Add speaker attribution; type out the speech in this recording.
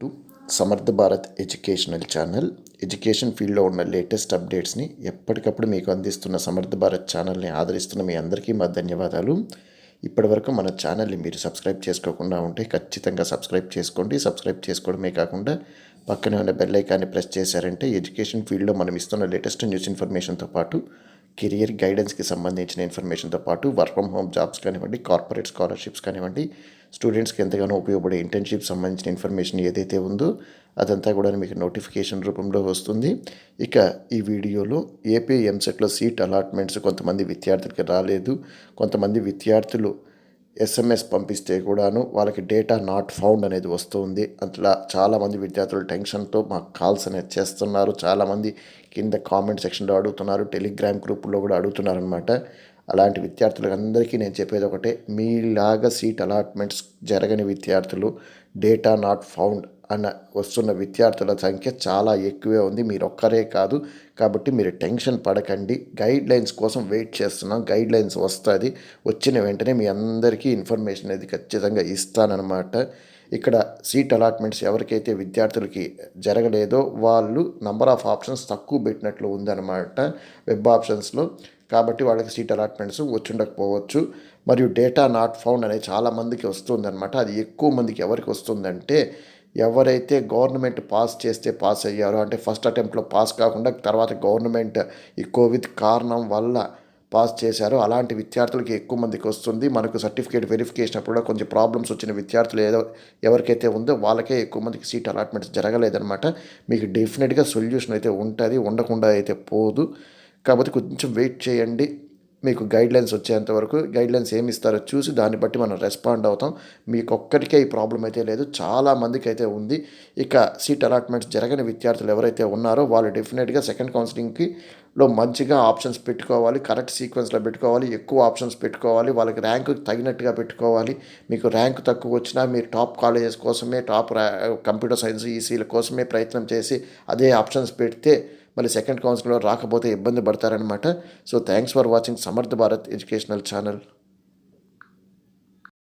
Speaker 1: To Samarth Bharat educational channel. Education ఫీల్డ్లో ఉన్న latest అప్డేట్స్ని ఎప్పటికప్పుడు మీకు అందిస్తున్న సమర్థ భారత్ ఛానల్ని ఆదరిస్తున్న మీ అందరికీ మా ధన్యవాదాలు. ఇప్పటివరకు మన ఛానల్ని మీరు సబ్స్క్రైబ్ చేసుకోకుండా ఉంటే ఖచ్చితంగా సబ్స్క్రైబ్ చేసుకోండి. సబ్స్క్రైబ్ చేసుకోవడమే కాకుండా పక్కనే ఉన్న బెల్ ఐకాన్ని ప్రెస్ చేశారంటే ఎడ్యుకేషన్ ఫీల్డ్లో మనం ఇస్తున్న లేటెస్ట్ న్యూస్ ఇన్ఫర్మేషన్తో పాటు కెరియర్ గైడెన్స్కి సంబంధించిన ఇన్ఫర్మేషన్తో పాటు వర్క్ ఫ్రమ్ హోమ్ జాబ్స్ కానివ్వండి కార్పొరేట్ స్కాలర్షిప్స్ కానివ్వండి స్టూడెంట్స్కి ఎంతగానో ఉపయోగపడే ఇంటర్న్షిప్ సంబంధించిన ఇన్ఫర్మేషన్ ఏదైతే ఉందో అదంతా కూడా మీకు నోటిఫికేషన్ రూపంలో వస్తుంది. ఇక ఈ వీడియోలో ఏపీ ఎంసెట్లో సీట్ అలాట్మెంట్స్ కొంతమంది విద్యార్థులకి రాలేదు. కొంతమంది విద్యార్థులు ఎస్ఎంఎస్ పంపిస్తే కూడాను వాళ్ళకి డేటా నాట్ ఫౌండ్ అనేది వస్తుంది. అట్లా చాలామంది విద్యార్థులు టెన్షన్తో మాకు కాల్స్ అనేది చేస్తున్నారు. చాలామంది కింద కామెంట్ సెక్షన్లో అడుగుతున్నారు. టెలిగ్రామ్ గ్రూప్లో కూడా అడుగుతున్నారు అలాంటి విద్యార్థులకు అందరికీ నేను చెప్పేది ఒకటే మీలాగా సీట్ అలాట్మెంట్స్ జరగని విద్యార్థులు డేటా నాట్ ఫౌండ్ అన్న వస్తున్న విద్యార్థుల సంఖ్య చాలా ఎక్కువే ఉంది. మీరు ఒక్కరే కాదు కాబట్టి మీరు టెన్షన్ పడకండి. గైడ్ లైన్స్ కోసం వెయిట్ చేస్తున్నాం. గైడ్ లైన్స్ వస్తుంది. వచ్చిన వెంటనే మీ అందరికీ ఇన్ఫర్మేషన్ అనేది ఖచ్చితంగా ఇస్తానన్నమాట. ఇక్కడ సీట్ అలాట్మెంట్స్ ఎవరికైతే విద్యార్థులకి జరగలేదో వాళ్ళు నంబర్ ఆఫ్ ఆప్షన్స్ తక్కువ పెట్టినట్లు ఉందన్నమాట. వెబ్ ఆప్షన్స్లో కాబట్టి వాళ్ళకి సీట్ అలాట్మెంట్స్ వచ్చుండకపోవచ్చు. మరియు డేటా నాట్ ఫౌండ్ అనేది చాలామందికి వస్తుందన్నమాట. అది ఎక్కువ మందికి ఎవరికి వస్తుందంటే ఎవరైతే గవర్నమెంట్ పాస్ చేస్తే పాస్ అయ్యారో అంటే ఫస్ట్ అటెంప్ట్లో పాస్ కాకుండా తర్వాత గవర్నమెంట్ ఈ కోవిడ్ కారణం వల్ల పాస్ చేశారో అలాంటి విద్యార్థులకి ఎక్కువ మందికి వస్తుంది. మనకు సర్టిఫికేట్ వెరిఫికేషన్ అప్పుడు కూడా కొంచెం ప్రాబ్లమ్స్ వచ్చిన విద్యార్థులు ఏదో ఎవరికైతే ఉందో వాళ్ళకే ఎక్కువ మందికి సీట్ అలాట్మెంట్స్ జరగలేదన్నమాట. మీకు డెఫినెట్గా సొల్యూషన్ అయితే ఉంటుంది ఉండకుండా అయితే పోదు. కాకపోతే కొంచెం వెయిట్ చేయండి. మీకు గైడ్లైన్స్ వచ్చేంత వరకు గైడ్లైన్స్ ఏమి ఇస్తారో చూసి దాన్ని బట్టి మనం రెస్పాండ్ అవుతాం. మీకు ఒక్కరికే ఈ ప్రాబ్లం అయితే లేదు. చాలా మందికి అయితే ఉంది. ఇక సీట్ అలాట్మెంట్స్ జరగని విద్యార్థులు ఎవరైతే ఉన్నారో వాళ్ళు డెఫినెట్గా సెకండ్ కౌన్సిలింగ్కి లో మంచిగా ఆప్షన్స్ పెట్టుకోవాలి. కరెక్ట్ సీక్వెన్స్లో పెట్టుకోవాలి. ఎక్కువ ఆప్షన్స్ పెట్టుకోవాలి. వాళ్ళకి ర్యాంక్ తగినట్టుగా పెట్టుకోవాలి. మీకు ర్యాంక్ తక్కువ వచ్చినా మీరు టాప్ కాలేజెస్ కోసమే టాప్ కంప్యూటర్ సైన్స్ ఈసీల కోసమే ప్రయత్నం చేసి అదే ఆప్షన్స్ పెడితే మళ్ళీ సెకండ్ కౌన్సిలింగ్లో రాకపోతే ఇబ్బంది పడతారనమాట so thanks for watching Samarth Bharat educational channel